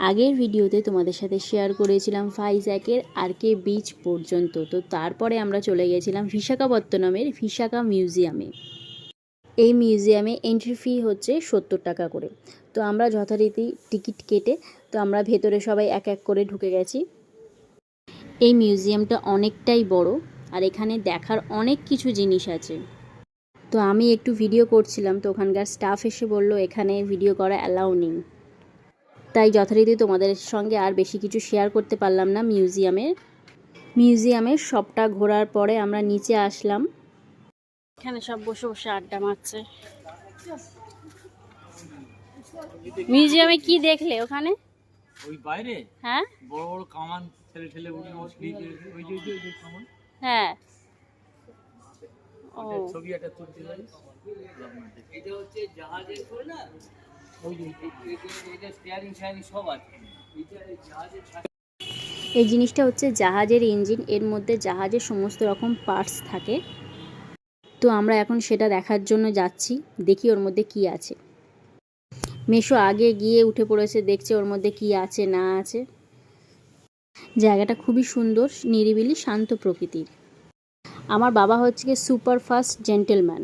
আগের ভিডিওতে তোমাদের সাথে শেয়ার করেছিলাম ফাইজ্যাকের আর কে বিচ পর্যন্ত। তো তারপরে আমরা চলে গেছিলাম বিশাখাপত্তনমের বিশাখা মিউজিয়ামে এই মিউজিয়ামে এন্ট্রি ফি হচ্ছে সত্তর টাকা করে। তো আমরা যথারীতি টিকিট কেটে, তো আমরা ভেতরে সবাই এক এক করে ঢুকে গেছি। এই মিউজিয়ামটা অনেকটাই বড় আর এখানে দেখার অনেক কিছু জিনিস আছে। তো আমি একটু ভিডিও করছিলাম, তো ওখানকার স্টাফ এসে বলল, এখানে ভিডিও করা অ্যালাউ নেই। তাই যথারীতি তোমাদের সঙ্গে আর বেশি কিছু শেয়ার করতে পারলাম না মিউজিয়ামের মিউজিয়ামের সবটা ঘোরার পরে আমরা নিচে আসলাম। এখানে সব বসে বসে আড্ডা মারছে। মিউজিয়ামে কি দেখলে ওখানে? ওই বাইরে? হ্যাঁ? বড় বড় কামান ঠেলে ঠেলে উঠে ওই যে ওই যে- কামান। হ্যাঁ। ও। ছবি একটা তুলতে এটা হচ্ছে জাহাজের না এই জিনিসটা হচ্ছে জাহাজের ইঞ্জিন, এর মধ্যে জাহাজের সমস্ত রকম পার্টস থাকে। তো আমরা এখন সেটা দেখার জন্য যাচ্ছি, দেখি ওর মধ্যে কি আছে। মেশো আগে গিয়ে উঠে পড়েছে, দেখছে ওর মধ্যে কি আছে, না আছে। জায়গাটা খুবই সুন্দর, নিরিবিলি, শান্ত প্রকৃতির। আমার বাবা হচ্ছে গিয়ে সুপার ফাস্ট জেন্টেলম্যান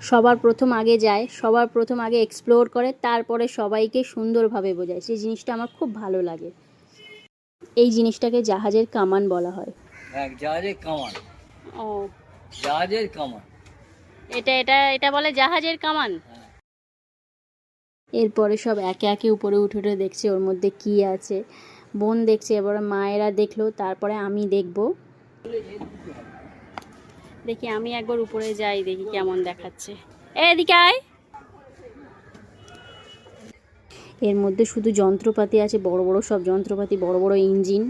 সবার প্রথম আগে যায় সবার প্রথম আগে এক্সপ্লোর করে তারপরে সবাইকে সুন্দরভাবে বোঝায়। সেই জিনিসটা আমার খুব ভালো লাগে। এই জিনিসটাকে জাহাজের কামান বলা হয়। এক জাহাজের কামান। ও। জাহাজের কামান। এটা এটা এটা বলে জাহাজের কামান? হ্যাঁ। এরপরে সব একে একে উপরে উঠে উঠে দেখছে ওর মধ্যে কি আছে। বোন দেখছে এবারে মায়েরা দেখল তারপরে আমি দেখব। দেখি আমি একবার উপরে যাই দেখি কেমন দেখাচ্ছে। এদিকে আয়। এর মধ্যে শুধু যন্ত্রপাতি আছে বড় বড় সব যন্ত্রপাতি বড় বড় ইঞ্জিন।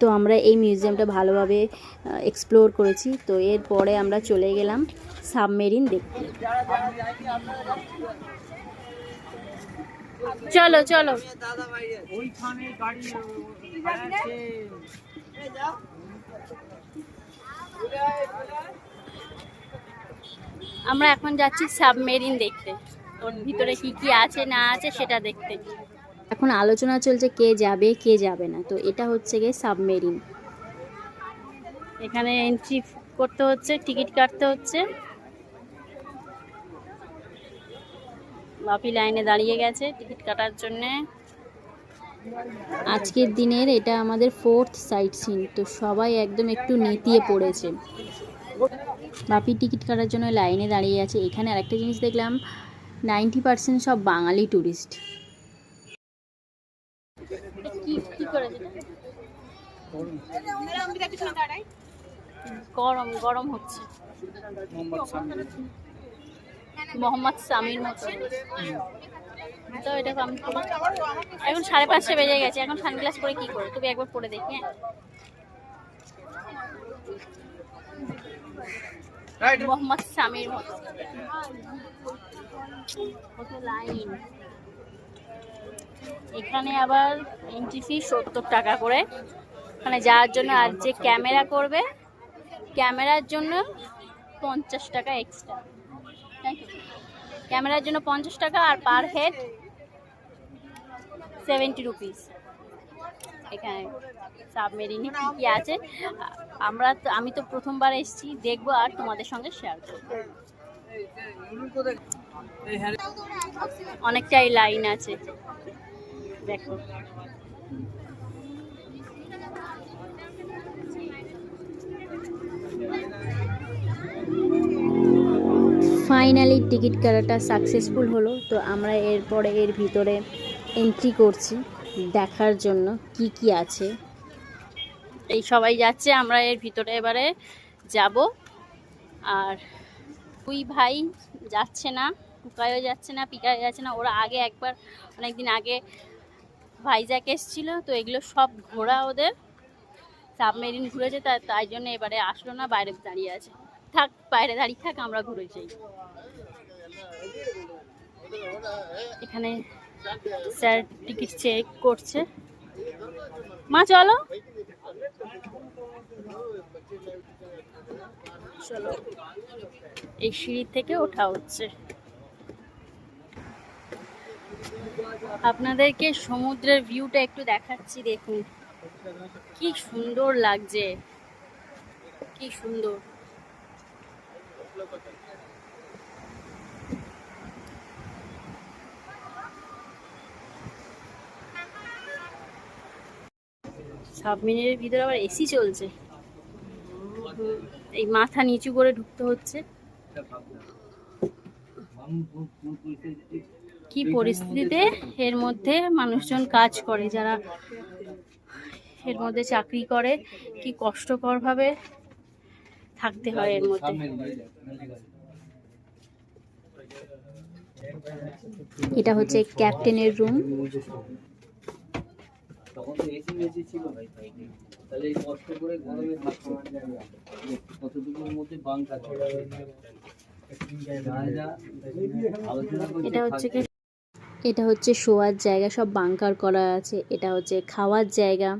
তো আমরা এই মিউজিয়ামটা ভালোভাবে এক্সপ্লোর করেছি। তো এরপরে আমরা চলে গেলাম সাবমেরিন দেখতে। চলো চলো। ওইখানে গাড়ি আছে। আমরা এখন যাচ্ছি সাবমেরিন দেখতে। ওর ভিতরে কি কি আছে না আছে সেটা দেখতে। এখন আলোচনা চলছে কে যাবে কে যাবে না। তো এটা হচ্ছে গিয়ে সাবমেরিন। এখানে এন্ট্রি করতে হচ্ছে টিকিট কাটতে হচ্ছে। বাপি লাইনে দাঁড়িয়ে গেছে টিকিট কাটার জন্যে। আজকের দিনের এটা আমাদের ফোর্থ সাইট সিন তো সবাই একদম একটু নেতিয়ে পড়েছে। বাপি টিকিট কাটার জন্য লাইনে দাঁড়িয়ে আছে। এখানে আরেকটা জিনিস দেখলাম নাইনটি পার্সেন্ট সব বাঙালি ট্যুরিস্ট গরম গরম হচ্ছে। মোহাম্মদ সামির মতো। তো এটা আমি এখন সাড়ে পাঁচটা বেজে গেছে এখন সানগ্লাস পরে কি করে তুমি একবার পরে দেখি হ্যাঁ? মোহাম্মদ সামির মতো লাইন? এখানে আবার এন্ট্রি ফি সত্তর টাকা করে। ওখানে যাওয়ার জন্য আর যে ক্যামেরা করবে ক্যামেরার জন্য পঞ্চাশ টাকা এক্সট্রা ক্যামেরার জন্য পঞ্চাশ টাকা আর পার হেড সেভেন্টি রুপিস এখানে সাবমেরিনে কী কী আছে? আমরা তো, আমি তো প্রথমবার এসেছি, দেখব আর তোমাদের সঙ্গে শেয়ার করব। অনেকটাই লাইন আছে। দেখো। ফাইনালি টিকিট কাটাটা সাকসেসফুল হলো। তো আমরা এরপরে, এর ভিতরে এন্ট্রি করছি, দেখার জন্য কি কি আছে? এই সবাই যাচ্ছে, আমরা এর ভিতরে এবারে যাব। আর দুই ভাই যাচ্ছে না টুকায়ও যাচ্ছে না, পিকায়ও যাচ্ছে না, ওরা আগে একবার অনেক দিন আগে ভাইজ্যাক এসেছিল, তো এগুলো সব ঘোরা ওদের। সাবমেরিন ঘুরেছে তাই তাই জন্য এবারে আসলো না, বাইরে দাঁড়িয়ে আছে। থাক, বাইরে দাঁড়িয়ে থাক, আমরা ঘুরে যাই। এখানে স্যার টিকিট চেক করছে। মা, চলো। এই সিঁড়ি থেকে ওঠা হচ্ছে। আপনাদেরকে সমুদ্রের ভিউটা একটু দেখাচ্ছি, দেখুন। কি সুন্দর লাগছে। কি সুন্দর। সাবমেরিনের ভিতরে আবার এসি চলছে। এই মাথা নিচু করে ঢুকতে হচ্ছে। কি পরিস্থিতিতে এর মধ্যে মানুষজন কাজ করে, যারা এর মধ্যে চাকরি করে, কি কষ্টকর ভাবে থাকতে হয় এর মধ্যে। এটা হচ্ছে ক্যাপ্টেনের রুম তখন তো এসি মেসি ছিল ভাই তাহলে এই কষ্ট করে গরমে থাকতে। কতটুকুর মধ্যে করছি এটা হচ্ছে কি? এটা হচ্ছে শোয়ার জায়গা সব বাংকার করা আছে। এটা হচ্ছে খাওয়ার জায়গা।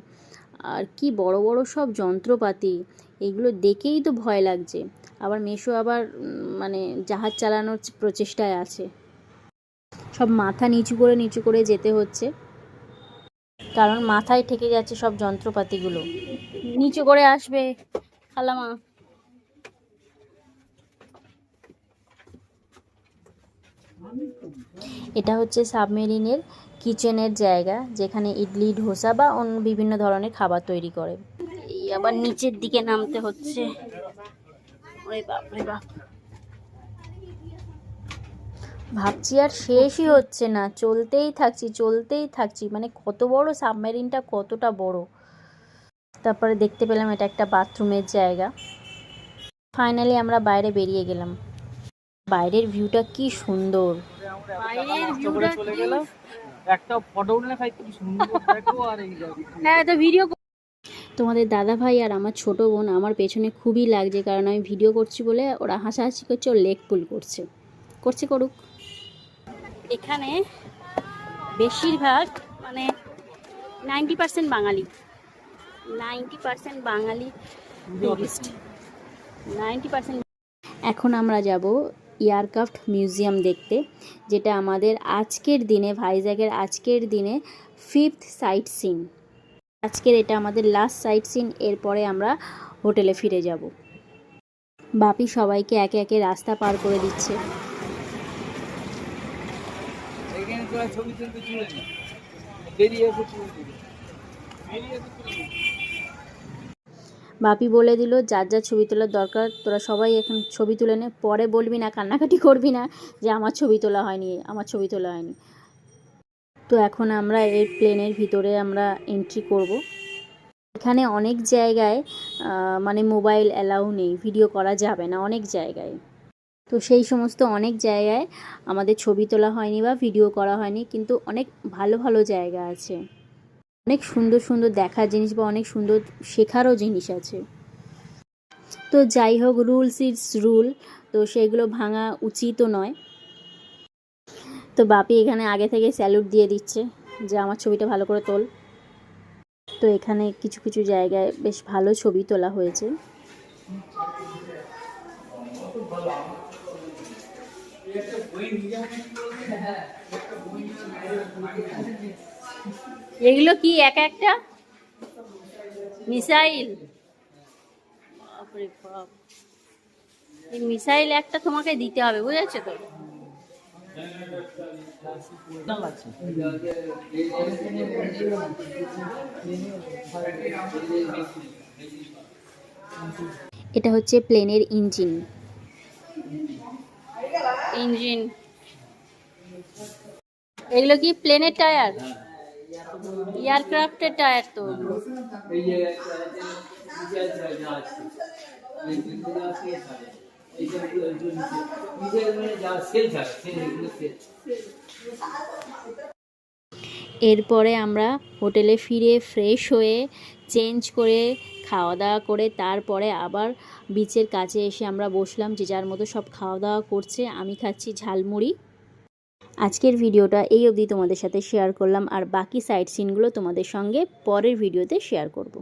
আর কি বড় বড় সব যন্ত্রপাতি এগুলো দেখেই তো ভয় লাগছে। আবার মেশো আবার মানে জাহাজ চালানোর প্রচেষ্টায় আছে। সব মাথা নিচু করে নিচু করে যেতে হচ্ছে। কারণ মাথায় ঠেকে যাচ্ছে সব যন্ত্রপাতিগুলো। নিচু করে আসবে, খালামা। এটা হচ্ছে সাবমেরিনের কিচেনের জায়গা, যেখানে ইডলি, ধোসা বা অন্য বিভিন্ন ধরনের খাবার তৈরি করে। আবার নিচের দিকে নামতে হচ্ছে। ওরে বাপ। ভাবছি আর শেষই হচ্ছে না। চলতেই থাকছি চলতেই থাকছি। মানে কত বড় সাবমেরিনটা কতটা বড়। তারপরে দেখতে পেলাম এটা একটা বাথরুমের জায়গা। ফাইনালি আমরা বাইরে বেরিয়ে গেলাম। বাইরের ভিউটা কি সুন্দর। বাইরের ভিউটা চলে গেলাম। একটা ফটো উঠলে ভাই কি সুন্দর দেখো আর এই। হ্যাঁ তো ভিডিও তোমাদের দাদা ভাই আর আমার ছোট বোন আমার পেছনে খুবই লাগছে কারণ আমি ভিডিও করছি বলে ওরা হাসাহাসি করছে ও লেগ পুল করছে। করছে করুক। এখানে বেশিরভাগ মানে ninety percent Bengali. Ninety percent Bengali tourist ninety percent এখন আমরা যাব এয়ারক্রাফট মিউজিয়াম দেখতে, যেটা আমাদের আজকের দিনে ভাইজ্যাগের আজকের দিনে ফিফথ সাইট সিন আজকের এটা আমাদের লাস্ট সাইট সিন এরপরে আমরা হোটেলে ফিরে যাব। বাপি সবাইকে একে একে রাস্তা পার করে দিচ্ছে। এখানে তোরা ছবি তুলতে চলে বেরিয়ে এসে বেরিয়ে এসে। বাপি বলে দিল, যার যার ছবি তোলার দরকার, তোরা সবাই এখন ছবি তুলে নে। পরে বলবি না, কান্নাকাটি করবি না যে আমার ছবি তোলা হয়নি, আমার ছবি তোলা হয়নি। তো এখন আমরা এই প্লেনের ভিতরে আমরা এন্ট্রি করব। এখানে অনেক জায়গায় মানে মোবাইল অ্যালাউ নেই, ভিডিও করা যাবে না, অনেক জায়গায়। তো সেই সমস্ত অনেক জায়গায় আমাদের ছবি তোলা হয়নি বা ভিডিও করা হয়নি, কিন্তু অনেক ভালো ভালো জায়গা আছে। অনেক সুন্দর সুন্দর দেখার জিনিস বা অনেক সুন্দর শেখারও জিনিস আছে। তো যাই হোক, রুলস ইটস রুল, তো সেগুলো ভাঙা উচিতও নয়। তো বাপি এখানে আগে থেকে স্যালুট দিয়ে দিচ্ছে যে, আমার ছবিটা ভালো করে তোল। তো এখানে কিছু কিছু জায়গায় বেশ ভালো ছবি তোলা হয়েছে। এগুলো কি এক একটা? মিসাইল। এই মিসাইল একটা তোমাকে দিতে হবে, বুঝেছ তো? এটা হচ্ছে প্লেনের ইঞ্জিন। ইঞ্জিন এগুলো কি প্লেনের টায়ার এয়ারক্রাফটের টায়ার তো ওগুলো। এই এরপরে আমরা হোটেলে ফিরে ফ্রেশ হয়ে চেঞ্জ করে খাওয়া দাওয়া করে তারপরে আবার বিচের কাছে এসে আমরা বসলাম যে যার মতো সব খাওয়া দাওয়া করছে, আমি খাচ্ছি ঝালমুড়ি। আজকের ভিডিওটা এই অবধি তোমাদের সাথে শেয়ার করলাম, আর বাকি সাইট সিনগুলো তোমাদের সঙ্গে পরের ভিডিওতে শেয়ার করব।